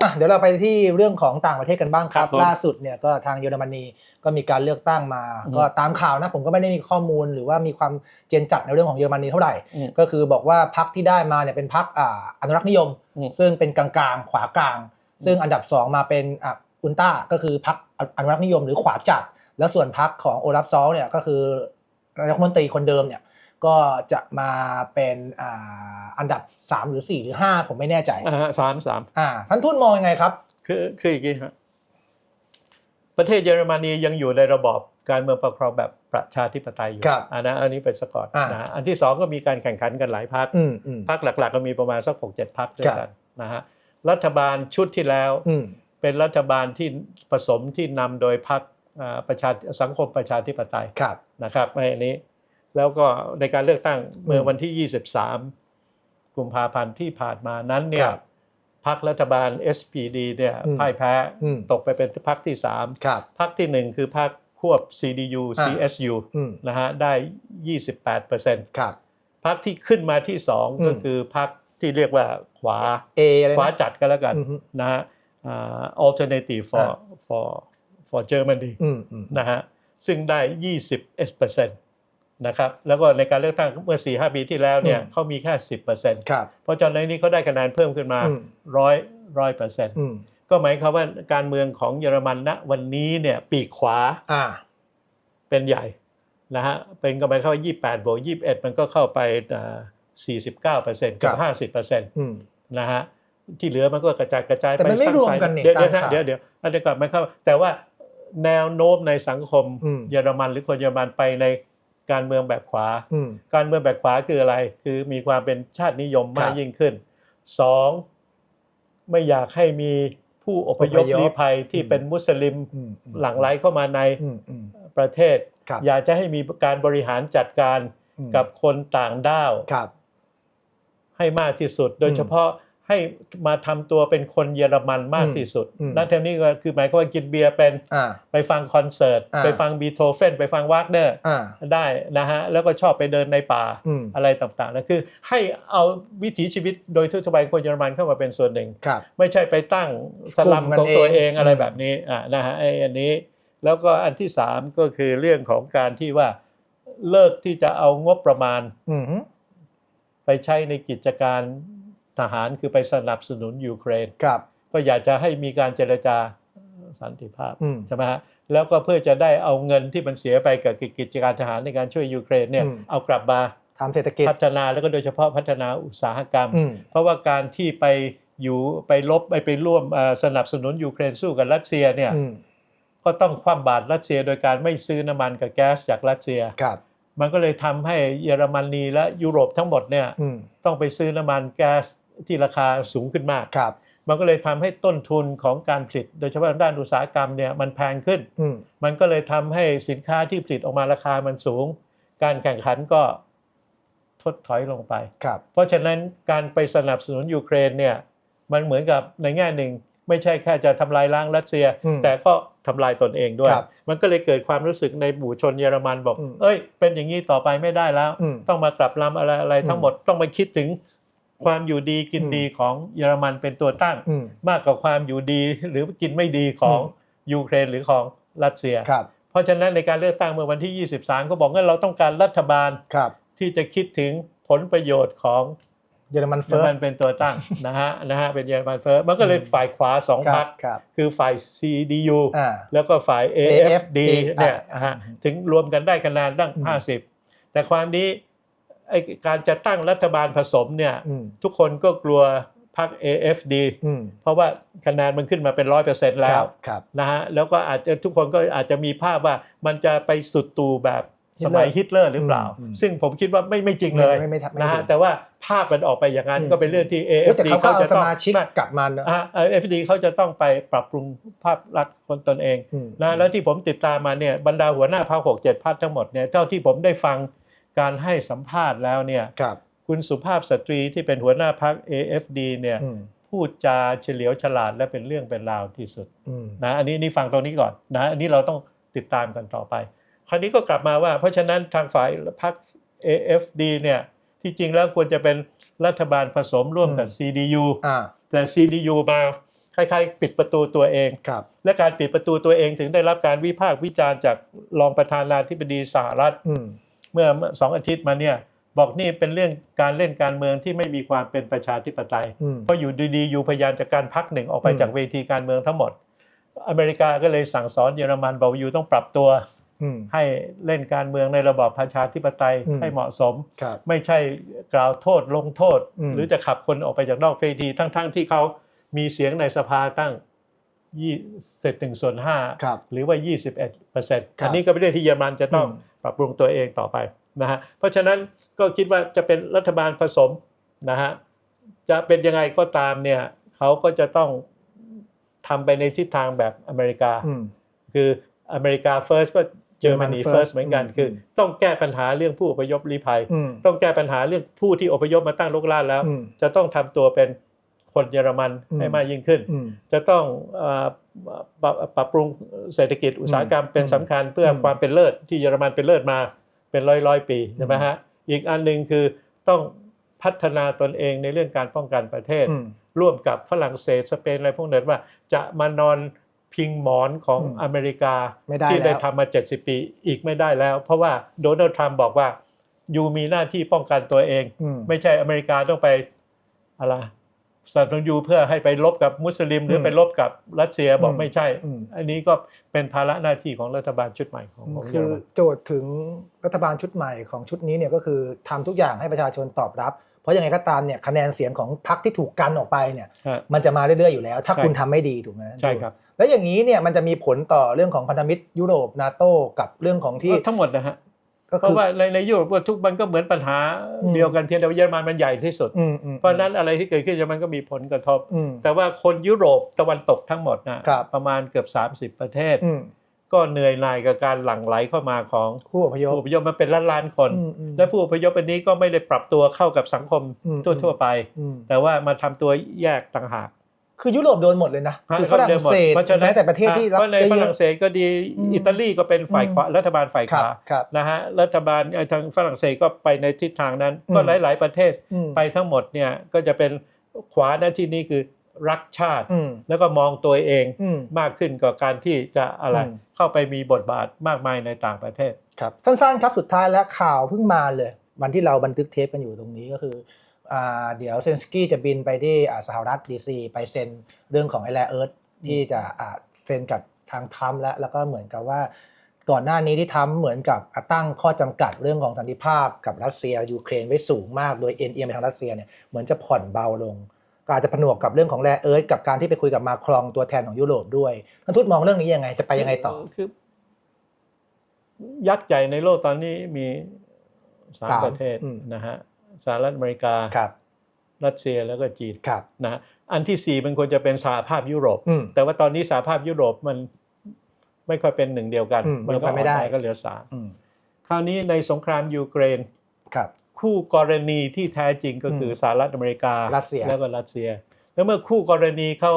อะเดี๋ยวเราไปที่เรื่องของต่างประเทศกันบ้างครับ ครับผมล่าสุดเนี่ยก็ทางเยอรมนีก็มีการเลือกตั้งมา อืม ก็ตามข่าวนะผมก็ไม่ได้มีข้อมูล หรือว่ามีความเจนจัดในเรื่องของเยอรมนีเท่าไหร่ อืม ก็คือบอกว่าพรรคที่ได้มาเนี่ยเป็นพรรคอ่าอนุรักษ์นิยม อืมซึ่งเป็นกลางๆ ขวากลางซึ่งอันดับ 2 มาเป็นอะอุลตร้าก็คือพรรคอนุรักษ์นิยมหรือขวาจัด แล้วส่วนพรรคของโอลาฟซอลเนี่ยก็คือนายกรัฐมนตรีคนเดิมเนี่ย ก็จะมาเป็นอ่าอันดับ 3 หรือ 4 หรือ 5 ผมไม่แน่ใจอ่าฮะสามสามอ่าท่านทูตมองยังไงครับ คือคืออย่างนี้ฮะประเทศเยอรมนียังอยู่ในระบอบการเมืองปกครองแบบประชาธิปไตยอยู่ครับอันนะอันนี้เป็นสกอตอ่านะอันที่สองก็มีการแข่งขันกันหลายพรรคอืมอืมพรรคหลัก ๆ ก็มีประมาณสักหกเจ็ดพรรคด้วยครักับนนะฮะรัฐบาลชุดที่แล้วอืมเป็นรัฐบาลที่ผสมที่นำโดยพรรคอ่าประชาสังคมประชาธิปไตยครับนะครับในอันนี้ แล้วก็ในการเลือกตั้งเมื่ออืมวันที่ 23 กุมภาพันธ์ที่ผ่านมานั้นเนี่คยรับพรรครัฐบาล SPD เนี่ยอืมพ่ายแพ้อืมตกไปเป็นพรรคที่3ครับพรรคทีหนึ่1คือพรรคควบ CDU อ่า CSU อืมนะฮะได้ 28เปอร์เซ็นต์ครับพรรคที่ขึ้นมาที่อื2มก็คือพรรคที่เรียกว่าขวาเออะไรขวานะจัดกันแล้วกันอืมฮึนะฮะอ่า alternative for อ่า for for Germany อืมอืมนะฮะซึ่งได้ 21%นะครับแล้วก็ในการเลือกตั้งเมื่อ4-5ปีที่แล้วเนี่ยอืมเขามีแค่10%ครับเพราะจอนในนี้เขาได้คะแนนเพิ่มขึ้นมาอืมร้อยร้อยเปอร์เซ็นต์อืมก็หมายความว่าการเมืองของเยอรมันณวันนี้เนี่ยปีกขวาอ่าเป็นใหญ่นะฮะเป็นก็หมายความว่า28บวก21 มันก็เข้าไปอ่า49%กับ 50%อืมนะฮะที่เหลือมันก็กระจายกระจายแต่ไปมันไม่สางรวมฝ่ายกันนี่เดี๋ยวเดี๋ยวตามนะข่าวเดี๋ยวเดี๋ยวอันนี้ก่อนหมายความว่าแต่ว่าแนวโน้มในสังคมอืมเยอรมันหรือคนเยอรมันไปใน การเมืองแบบขวาอืมการเมืองแบบขวาคืออะไร คือมีความเป็นชาตินิยมมากครับยิ่งขึ้นสองไม่อยากให้มีผู้อพยพอพยพลี้ภัยที่อืมเป็นมุสลิมอืมอืมหลั่งไหลเข้ามาในอืมอืมประเทศครับอยากจะให้มีการบริหารจัดการอืมกับคนต่างด้าวครับให้มากที่สุด โดยเฉพาะ ให้มาทำตัวเป็นคนเยอรมันมากที่สุดอืมนั่นเท่านี้ก็คือหมายความว่ากินเบียร์เป็นอ่าไปฟังคอนเสิร์ตอ่าไปฟังบีโธเฟนไปฟังวากเนอร์อ่าได้นะฮะ แล้วก็ชอบไปเดินในป่าอืมอะไรต่างๆนะคือให้เอาวิถีชีวิตโดยทั่วไปคนเยอรมันเข้ามาเป็นส่วนหนึ่งครับไม่ใช่ไปตั้งสลัมกลุ่มกันของตัวเองเองอะไรอืมแบบนี้อ่านะฮะไอ้อันนี้ แล้วก็อันที่สามก็คือเรื่องของการที่ว่าเลิกที่จะเอางบประมาณอืมฮึไปใช้ในกิจการ ทหารคือไปสนับสนุนยูเครนครับ ก็อยากจะให้มีการเจรจาสันติภาพอืมใช่ไหมฮะแล้วก็เพื่อจะได้เอาเงินที่มันเสียไปกับกิจการทหารในการช่วยยูเครนเนี่ยอืมเอากลับมาทำเศรษฐกิจพัฒนาแล้วก็โดยเฉพาะพัฒนาอุตสาหกรรมอืมเพราะว่าการที่ไปอยู่ไปลบไปไปร่วมเอ่อสนับสนุนยูเครนสู้กับรัสเซียเนี่ยอืมก็ต้องคว่ำบาตรรัสเซียโดยการไม่ซื้อน้ำมันกับแก๊สจากรัสเซียครับมันก็เลยทำให้เยอรมนีและยุโรปทั้งหมดเนี่ยอืมต้องไปซื้อน้ำมันแก๊ส ที่ราคาสูงขึ้นมากครับ มันก็เลยทำให้ต้นทุนของการผลิต โดยเฉพาะทางด้านอุตสาหกรรมเนี่ยมันแพงขึ้นอืมมันก็เลยทำให้สินค้าที่ผลิตออกมาราคามันสูง การแข่งขันก็ทดถอยลงไปครับเพราะฉะนั้นการไปสนับสนุนยูเครนเนี่ยมันเหมือนกับในแง่หนึ่งไม่ใช่แค่จะทำลายล้างรัสเซียอืมแต่ก็ทำลายตนเองด้วยครับมันก็เลยเกิดความรู้สึกในหมู่ชนเยอรมันบอกอืมเอ้ย เป็นอย่างนี้ต่อไปไม่ได้แล้วอืมต้องมากลับลำอะไรอะไรอืมทั้งหมดต้องมาคิดถึง ความอยู่ดีกินอืมดีของเยอรมันเป็นตัวตั้งอืมมากกว่าความอยู่ดีหรือกินไม่ดีของอืมยูเครนหรือของรัสเซียครับเพราะฉะนั้นในการเลือกตั้งเมื่อวันที่ 23 ก็บอกว่าเราต้องการรัฐบาลครับที่จะคิดถึงผลประโยชน์ของเยอรมันเยอเฟิรร์มัสนเป็นตัวตั้งนะฮะนะฮะเป็นเยอรมันเฟิร์สมันก็เลยอืมฝ่ายขวาสองคพรรัรบคครับคือฝ่าย CDU อ่าแล้วก็ฝ่าย AFD AFD เนี่ยอ่านะฮะถึงรวมกันได้คะแนนตั้งอืม50 แต่ความนี้ ไอการจะตั้งรัฐบาลผสมเนี่ยอืมทุกคนก็กลัวพรรค AFD อืมเพราะว่าคะแนนมันขึ้นมาเป็นร้อยเปอร์เซ็นต์คแล้รัวบครับนะฮะแล้วก็อาจจะทุกคนก็อาจจะมีภาพว่ามันจะไปสุดตูแบบสมัยฮิตเลอร์หรือเปล่าอืมซึ่งผมคิดว่าไม่ไม่จริงเลยไม่ไม่ไม่ไม่นะฮะจริงแต่ว่าภาพมันออกไปอย่างนั้นอืมก็เป็นเรื่องที่เอ้ยแต่ AFD เขาก็เขาเอาจะสต้องมาชิกไม่กลับมาเนอะอะ AFD เขาจะต้องไปปรับปรุงภาพลักษณ์คนตนเองอืมนะแล้วที่ผมติดตามมาเนี่ยบรรดาหัวหน้าพรรคหกเจ็ดพรรคทั้งหมดเนี่ยเจ้าที่ผมได้ฟัง การให้สัมภาษณ์แล้วเนี่ยครับคุณสุภาพสตรีที่เป็นหัวหน้าพรรค AFD เนี่ยอืมพูดจาเฉลียวฉลาดและเป็นเรื่องเป็นราวที่สุดอืมนะอันนี้นี่ฟังตรงนี้ก่อนนะอันนี้เราต้องติดตามกันต่อไป คราวนี้ก็กลับมาว่า เพราะฉะนั้นทางฝ่ายพรรค AFD เนี่ยที่จริงแล้วควรจะเป็นรัฐบาลผสมร่วมกับ CDU อ่าแต่ CDU มาคล้ายๆ ปิดประตูตัวเองครับและการปิดประตูตัวเองถึงได้รับการวิพากษ์วิจารณ์จากรองประธานาธิบดีสหรัฐอืม เมื่อสองอาทิตย์มาเนี่ยบอกนี่เป็นเรื่องการเล่นการเมืองที่ไม่มีความเป็นประชาธิปไตยอืมเพราะอยู่ดีๆอยู่พยายามจากการพักหนึ่งออกไปอืมจากเวทีการเมืองทั้งหมด อเมริกาก็เลยสั่งสอนเยอรมันบอกว่าอยู่ต้องปรับตัวอืมให้เล่นการเมืองในระบอบประชาธิปไตยอืมให้เหมาะสมครับไม่ใช่กล่าวโทษลงโทษอืมหรือจะขับคนออกไปจากนอกเวทีทั้ง ๆ ที่เขามีเสียงในสภาตั้งยี่เศษหนึ่งส่วนห้าครับหรือว่า 21เปอร์เซ็นต์ครับอันนี้ก็เป็นเรื่องที่เยอรมันจะต้องอืม ปรับปรุงตัวเองต่อไปนะฮะเพราะฉะนั้นก็คิดว่าจะเป็นรัฐบาลผสมนะฮะจะเป็นยังไงก็ตามเนี่ยเขาก็จะต้องทำไปในทิศทางแบบอเมริกาอืมคืออเมริกา first ก็เยอรมนี German first first เหมือนกันอืมคือต้องแก้ปัญหาเรื่องผู้อพยพลี้ภัยอืมต้องแก้ปัญหาเรื่องผู้ที่อพยพมาตั้งรกรากแล้วอืมจะต้องทำตัวเป็น คนเยอรมันอืมให้มากยิ่งขึ้นอืมจะต้องเอ่อปรับปรับปรุงเศรษฐกิจอุตสาหกรรมเป็นสำคัญเพื่ออมความเป็นเลิศที่เยอรมันเป็นเลิศมาเป็นร้อยร้อยๆปีใช่ไหมฮะอีกอันหนึ่งคือต้องพัฒนาตนเองในเรื่องการป้องกันประเทศอืมร่วมกับฝรั่งเศสสเปนอะไรพวกนั้นว่าจะมานอนพิงหมอนของอืมอเมริกาไม่ได้ที่ได้แล้วทำมา 70 ปีอีกไม่ได้แล้ว เพราะว่าโดนัลด์ทรัมป์บอกว่า อยู่มีหน้าที่ป้องกันตัวเองอืมไม่ใช่อเมริกาต้องไปอะไร สนับสนุนยูเพื่อให้ไปลบกับมุสลิม หรือมไปลบกับรัสเซียบอกอืมไม่ใช่อืมอันนี้ก็เป็นภาระหน้าที่ของรัฐบาลชุดใหม่ของของเยคืออรมันโจทย์ถึงรัฐบาลชุดใหม่ของชุดนี้เนี่ยก็คือทำทุกอย่างให้ประชาชนตอบรับ เพราะยังไงก็ตามเนี่ยคะแนนเสียงของพรรคที่ถูกกันออกไปเนี่ยฮะมันจะมาเรื่อยๆอยู่แล้ว ถ้าใช่คุณทำไม่ดีถูกไหมใช่ครับแล้วอย่างนี้เนี่ยมันจะมีผลต่อเรื่องของพันธมิตรยุโรปนาโตกับเรื่องของที่ก็ทั้งหมดนะฮะก็ เพคือราะว่าในในยุโรปทุกมันก็เหมือนปัญหาอืมเดียวกันเพียงแต่ว่าเยอรมันมันใหญ่ที่สุดอืมอืมเพราะฉะนั้นอะไรที่เกิดขึ้นเยอรมันก็มีผลกระทบอืมแต่ว่าคนยุโรปตะวันตกทั้งหมดนะครับประมาณเกือบ 30 ประเทศอืมก็เหนื่อยหน่ายกับการหลั่งไหลเข้ามาของผู้อพยพผู้อพยพมันเป็นล้านล้านๆคนอืมอืมและผู้อพยพอันนี้ก็ไม่ได้ปรับตัวเข้ากับสังคมอืมทั่วๆไปอืมแต่ว่ามาทำตัวแยกต่างหาก คือยุโรปโดนหมดเลยนะคือฝรั่งเศสเพราะฉะนั้นแม้แต่ประเทศที่รับเพราะในได้ฝเยรั่อะงเศสก็ดีอืมอิตาลีก็เป็นฝ่ายขวาอืมรัฐบาลฝ่ายขครับวาครับนะฮะรัฐบาลเอ่อทางฝรั่งเศสก็ไปในทิศทางนั้นอืมก็หลาย ๆ ประเทศอืมไปทั้งหมดเนี่ยก็จะเป็นขวาหน้าที่นี้คือรักชาติอืมแล้วก็มองตัวเองอืมมากขึ้นกว่าการที่จะอะไรอืมเข้าไปมีบทบาทมากมายในต่างประเทศครับสั้นๆครับสุดท้ายแล้วข่าวเพิ่งมาเลย วันที่เราบันทึกเทปกันอยู่ตรงนี้ก็คืออ่า เดี๋ยวเซนสกี้จะบินไปที่อ่าสหรัฐดีซีไปเซ็นเรื่องของไอแลเอิร์ธที่จะอ่าเซ็นกับทางทรัมป์แล้วแล้วก็เหมือนกับว่าก่อนหน้านี้ที่ทรัมป์เหมือนกับอะตั้งข้อจำกัดเรื่องของสันติภาพกับรัสเซียยูเครนไว้สูงมากโดยเอ็นเอียงไปทางรัสเซียเนี่ยเหมือนจะผ่อนเบาลงก็อาจจะผนวกกับเรื่องของแรเอิร์ธกับการที่ไปคุยกับมาครองตัวแทนของยุโรปด้วยท่านทูตมองเรื่องนี้ยังไง จะไปยังไงต่อคือ ยักษ์ใหญ่ในโลกตอนนี้มีสามสามประเทศอืมนะฮะ สหรัฐอเมริกาครับรัสเซียแล้วก็จีนครับนะฮะอันที่สี่มันควรจะเป็นสหภาพยุโรปอืมแต่ว่าตอนนี้สหภาพยุโรปมันไม่ค่อยเป็นหนึ่งเดียวกันอืมมันก็มันไปไม่ได้อ่อนแอก็เหลือสามอืมคราวนี้ในสงครามยูเครนครับคู่กรณีที่แท้จริงก็คืออมสหรัฐอเมริการัสเซียแล้วก็รัสเซีย แล้วเมื่อคู่กรณีเขา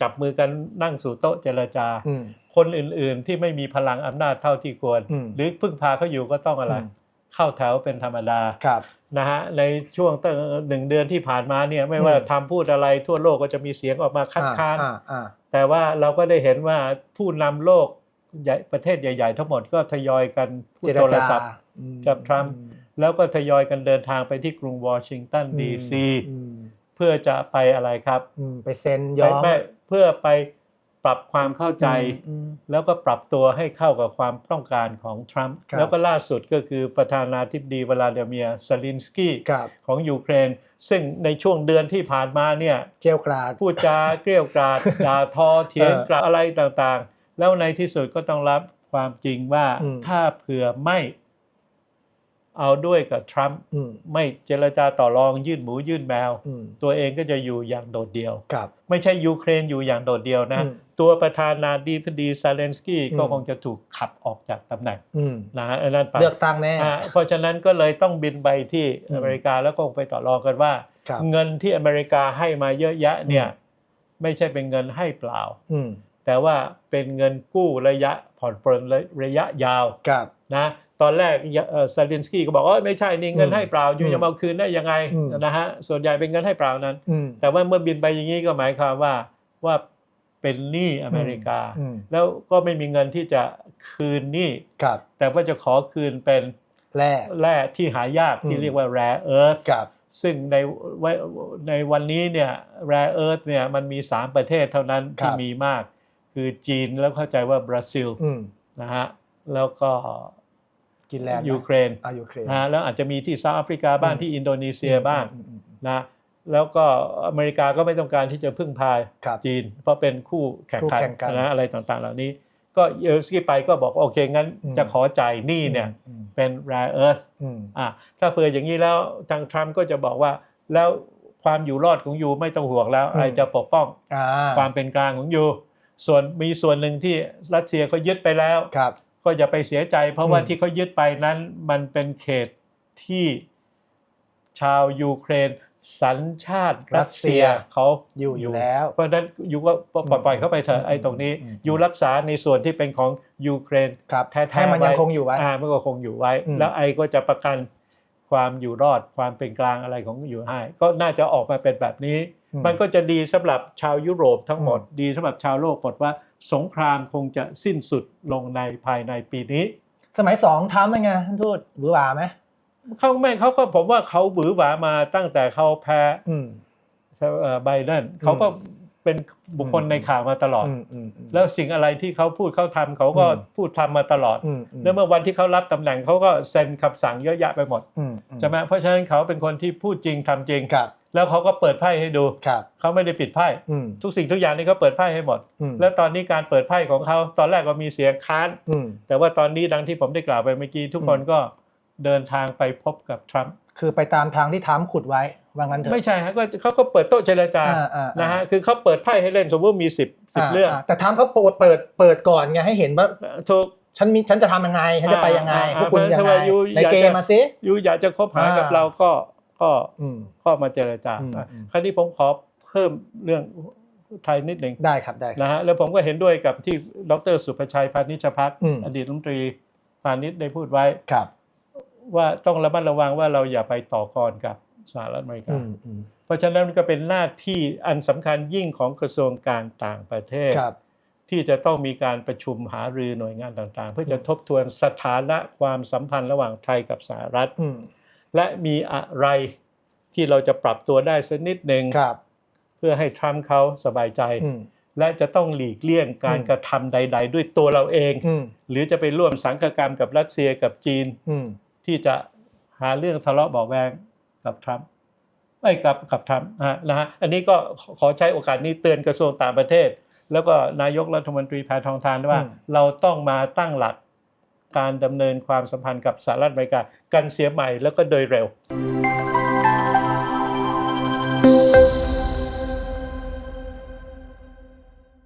จับมือกันนั่งสู่โต๊ะเจรจาอืมคนอื่นๆที่ไม่มีพลังอำนาจเท่าที่ควรอืมหรือพึ่งพาเขาอยู่ก็ต้องอะไรอืมเข้าแถวเป็นธรรมดาครับ นะฮะในช่วงตั้งหนึ่งเดือนที่ผ่านมาเนี่ยไม่ว่าอืมทำพูดอะไรทั่วโลกก็จะมีเสียงออกมาคัดค้านอ่าอ่าแต่ว่าเราก็ได้เห็นว่าผู้นำโลกใหญ่ประเทศใหญ่ ๆ ทั้งหมดก็ทยอยกันพูดเจรโทรจาศัพท์อืมกับทรัมป์อืมแล้วก็ทยอยกันเดินทางไปที่กรุงวอชิงตันดีซีอืมเพื่อจะไปอะไรครับอืมไปเซ็นยไปอมไม่เพื่อไป ปรับความเข้าใจอืมแล้วก็ปรับตัวให้เข้ากับความต้องการของทรัมป์ครับแล้วก็ล่าสุดก็คือประธานาธิบดีวลาดิเมียร์ซาลินสกี้ครับของยูเครน ซึ่งในช่วงเดือนที่ผ่านมาเนี่ยเกลียวกราดพูดจาเกลี้ยวกราดด่าทอเถียงเออกลับอะไรต่างๆ แล้วในที่สุดก็ต้องรับความจริงว่าอืมถ้าเผื่อไม่ เอาด้วยกับทรัมป์อืมไม่เจรจาต่อรองยื่นหมูยื่นแมวอืมตัวเองก็จะอยู่อย่างโดดเดี่ยวครับไม่ใช่ยูเครนอยู่อย่างโดดเดี่ยวนะอืมตัวประธานาธิบดีซาเลนสกี้ก็อืมคงจะถูกขับออกจากตำแหน่งอืมนะฮะอันนั้นไปเลือกตั้งแน่อ่าเพราะฉะนั้นก็เลยต้องบินไปที่อืมอเมริกาแล้วก็คงไปต่อรองกันว่าครับเงินที่อเมริกาให้มาเยอะแยะเนี่ยไม่ใช่เป็นเงินให้เปล่าอืมแต่ว่าเป็นเงินกู้ระยะผ่อนปรนระยะยาวครับนะ ตอนแรกซาลินสกี้ก็บอกว่าไม่ใช่นี่เงินอืมให้เปล่าอยู่อืมจะมาเอาคืนได้ยังไงอืมนะฮะส่วนใหญ่เป็นเงินให้เปล่านั้นอืมแต่ว่าเมื่อบินไปอย่างนี้ก็หมายความว่าว่าเป็นหนี้อเมริกาอืมแล้วก็ไม่มีเงินที่จะคืนหนี้ครับแต่ว่าจะขอคืนเป็นแร่แร่ที่หายากอืมที่เรียกว่า rare earth กับซึ่งในไว้ในวันนี้เนี่ย rare earth เนี่ยมันมี 3 ประเทศเท่านั้นที่มีมาก คือจีนแล้วเข้าใจว่าบราซิลอืมนะฮะแล้วก็ กินแลนด์ยูเครนอ่ายูเครนนะฮะแล้วอาจจะมีที่เซาท์แอฟริกาบ้างอืมที่อินโดนีเซียบ้างอืมอืมอืมนะแล้วก็อเมริกาก็ไม่ต้องการที่จะพึ่งพาครับจีน เพราะเป็นคู่แข่งคู่ขันแข่งกันนะอะไรต่างๆ เหล่านี้ ก็เยลสกี้ไปก็บอกว่าโอเค งั้นอืมจะขอจ่ายหนี้เนี่ยอืมเป็น rare earth อืมอะถ้าเผื่ออย่างนี้แล้วทางทรัมป์ก็จะบอกว่าแล้วความอยู่รอดของยูไม่ต้องห่วงแล้วอืมไอจะปกป้องอ่าความเป็นกลางของยูส่วนมีส่วนหนึ่งที่รัสเซียเขายึดไปแล้วครับ ก็อย่าไปเสียใจ เพราะว่าอืมที่เขายึดไปนั้น มันเป็นเขตที่ชาวยูเครนสัญชาติรัสเซียเขาอยู่อยู่แล้ว เพราะฉะนั้นยูก็ปล่อยปล่อยเข้าไปเถอือะมไอ้ตรงนี้อืมยูรักษาในส่วนที่เป็นของยูเครนครับแท้ๆให้มันยังไว้คงอยู่ไว้อ่ามันก็คงอยู่ไว้อืมแล้วไอก็จะประกัน ความอยู่รอดความเป็นกลางอะไรของอยู่ให้ก็น่าจะออกมาเป็นแบบนี้อืมันก็จะดีสำหรับชาวยุโรปทั้งหมด ดีสำหรับชาวโลกหมดว่า สงครามคงจะสิ้นสุดลงในภายในปีนี้ สมัยสองทำเป็นไงท่านทูตหรือหวาไหมเขาไม่เขาก็ผมว่าเขาบือหวามาตั้งแต่เขาแพ้อืมเอ่อไบเดนเขาก็ เป็นบุคคลอืมในข่าวมาตลอดอืมอืมอืมแล้วสิ่งอะไรที่เขาพูดเขาทำเขาก็อืมพูดทำมาตลอดอืมอืมแล้วเมื่อวันที่เขารับตำแหน่งเขาก็เซ็นคำสั่งเยอะแยะไปหมดอืมอืใช่ไหมเพราะฉะนั้นเขาเป็นคนที่พูดจริงทำจริงครับแล้วเขาก็เปิดไพ่ให้ดูครับเขาไม่ได้ปิดไพ่อืมทุกสิ่งทุกอย่างนี่เขาเปิดไพ่ให้หมดอืมแล้วตอนนี้การเปิดไพ่ของเขาตอนแรกก็มีเสียงค้านอืมแต่ว่าตอนนี้ดังที่ผมได้กล่าวไปเมื่อกี้ทุกคนก็เดินทางไปพบกับทรัมป์ คือไปตามทางที่ทรัมป์ขุดไว้ว่างั้นเถอะไม่ใช่ฮะก็เขาก็เปิดโต๊ะเจรจาอ่าอ่าอ่านนะฮะคือเขาเปิดไพ่ให้เล่นสมมติมีสิบสิบเรื่อง แต่ทรัมป์เขาเปิดเปิดเปิดก่อนไงให้เห็นว่าถูกฉันมีฉันจะทำยังไงฉันจะไปยังไงอ่าพวกคุณอ่ายังเพราะไงว่ายูในอยากเกจะมมาสิยูอยากจะคบหากับอ่าเราก็ก็อืมก็มาเจรจาอืมอะอืมคราวนี้ผมขอเพิ่มเรื่องไทยนิดหนึ่งได้ครับได้ครับนะฮะแล้วผมก็เห็นด้วยกับที่ดรสุภชัยพานิชพักอืมอดีตรัฐมนตรีพาณิชย์ได้พูดไว้ครับ ว่าต้องระมัดระวังว่าเราอย่าไปต่อกรกับสหรัฐอเมริกาอืมอืมเพราะฉะนั้นมันก็เป็นหน้าที่อันสำคัญยิ่งของกระทรวงการต่างประเทศครับที่จะต้องมีการประชุมหารือหน่วยงานต่างๆ เพื่อจะทบทวนสถานะความสัมพันธ์ระหว่างไทยกับสหรัฐอืมและมีอะไรที่เราจะปรับตัวได้สักนิดหนึ่งครับเพื่อให้ทรัมป์เขาสบายใจอืมและจะต้องหลีกเลี่ยงการอืมกระทำใด ๆ ด้วยตัวเราเองอืมหรือจะไปร่วมสังกกรรมกับรัสเซียกับจีนอืม ที่จะหาเรื่องทะเลาะเบาะแวงกับทรัมป์ไม่กับกับทรัมป์นะฮะนะฮะอันนี้ก็ขอขอใช้โอกาสนี้เตือนกระทรวงต่างประเทศ แล้วก็นายกรัฐมนตรีแพทองทานว่าอืมเราต้องมาตั้งหลักการดำเนินความสัมพันธ์กับสหรัฐอเมริกากันเสียใหม่แล้วก็โดยเร็วค